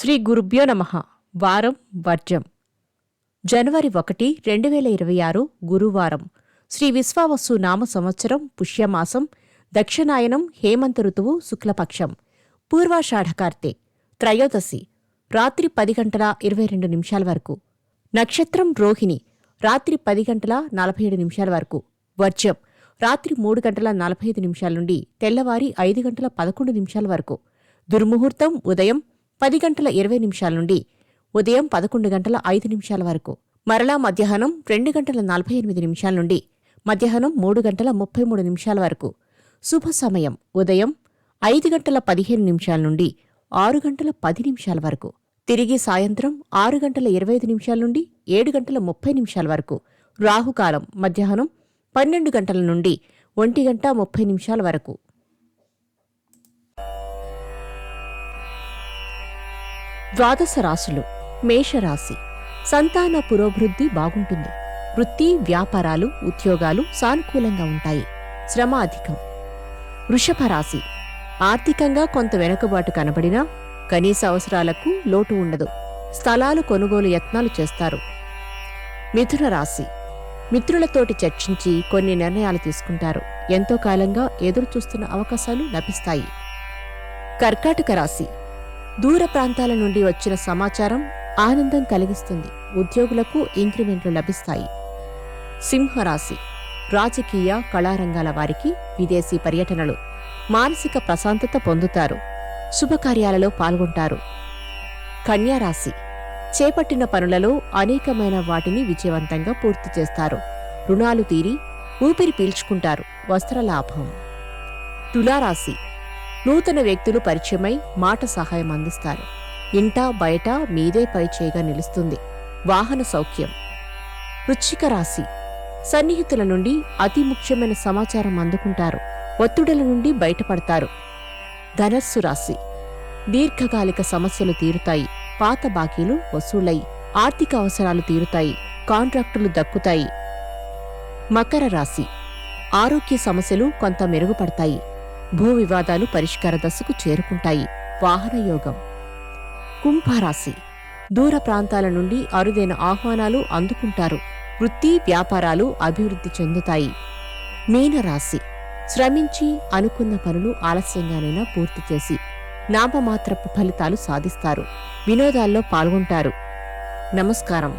శ్రీ గురుభ్యో నమ. వారం వర్జం జనవరి ఒకటి రెండు వేల ఇరవై ఆరు గురువారం. శ్రీ విశ్వావసు నామ సంవత్సరం పుష్యమాసం దక్షిణాయనం హేమంత ఋతువు శుక్లపక్షం. పూర్వాషాఢకార్తె త్రయోదశి రాత్రి పది గంటల ఇరవై రెండు నిమిషాల వరకు. నక్షత్రం రోహిణి రాత్రి పది గంటల నలభై ఏడు నిమిషాల వరకు. వర్జం రాత్రి మూడు గంటల నలభై ఐదు నిమిషాల నుండి తెల్లవారి ఐదు గంటల పదకొండు నిమిషాల వరకు. దుర్ముహూర్తం ఉదయం పది గంటల ఇరవై నిమిషాల నుండి ఉదయం పదకొండు గంటల ఐదు నిమిషాల వరకు. మరలా మధ్యాహ్నం రెండు గంటల నలభై ఎనిమిది నిమిషాల నుండి మధ్యాహ్నం మూడు గంటల ముప్పై మూడు నిమిషాల వరకు. శుభ సమయం. ఉదయం ఐదు గంటల పదిహేను నిమిషాల నుండి ఆరు గంటల పది నిమిషాల వరకు. తిరిగి సాయంత్రం ఆరు గంటల ఇరవై ఐదు నిమిషాల నుండి ఏడు గంటల ముప్పై నిమిషాల వరకు. రాహుకాలం. మధ్యాహ్నం పన్నెండు గంటల నుండి ఒంటి గంట ముప్పై నిమిషాల వరకు. ద్వాదశ రాశులు మేషరాశి సంతాన పురోభివృద్ధి బాగుంటుంది. వృత్తి వ్యాపారాలు ఉద్యోగాలు సానుకూలంగా ఉంటాయి. శ్రమ అధికం. వృషభ రాశి. ఆర్థికంగా కొంత వెనుకబాటు కనబడినా కనీస అవసరాలకు లోటు ఉండదు. స్థలాలు కొనుగోలు యత్నాలు చేస్తారు. మిథున రాశి. మిత్రులతోటి చర్చించి కొన్ని నిర్ణయాలు తీసుకుంటారు. ఎంతో కాలంగా ఎదురు చూస్తున్న అవకాశాలు లభిస్తాయి. కర్కాటక రాశి. దూర ప్రాంతాల నుండి వచ్చిన సమాచారం ఆనందం కలిగిస్తుంది. ఉద్యోగులకు ఇంక్రిమెంట్లు లభిస్తాయి. సింహరాశి. రాజకీయ కళారంగాల వారికి విదేశీ పర్యటనలు మానసిక ప్రశాంతత పొందుతారు. శుభకార్యాలలో పాల్గొంటారు. కన్యారాశి. చేపట్టిన పనులలో అనేకమైన వాటిని విజయవంతంగా పూర్తి చేస్తారు. రుణాలు తీరి ఊపిరి పీల్చుకుంటారు. వస్త్రలాభం. తులారాశి. నూతన వ్యక్తులు పరిచయమై మాట సహాయం అందిస్తారు. ఇంట బయట మీదే పై చేయగా నిలుస్తుంది. వాహన సౌఖ్యం. వృచ్చిక రాశి. సన్నిహితుల నుండి అతి ముఖ్యమైన సమాచారం అందుకుంటారు. ఒత్తిడుల నుండి బయటపడతారు. ధనస్సు రాశి. దీర్ఘకాలిక సమస్యలు తీరుతాయి. పాత బాకీలు వసూలై ఆర్థిక అవసరాలు తీరుతాయి. కాంట్రాక్టులు దక్కుతాయి. మకర రాశి. ఆరోగ్య సమస్యలు కొంత మెరుగుపడతాయి. భూ వివాదాలు పరిష్కార దశకు చేరుకుంటాయి. వాహనయోగం కుంభరాశి. దూర ప్రాంతాల నుండి అరుదైన ఆహ్వానాలు అందుకుంటారు. వృత్తి వ్యాపారాలు అభివృద్ధి చెందుతాయి. మీనరాశి. శ్రమించి అనుకున్న పనులు ఆలస్యంగానైనా పూర్తి చేసి నామమాత్రపు ఫలితాలు సాధిస్తారు. వినోదాల్లో పాల్గొంటారు. నమస్కారం.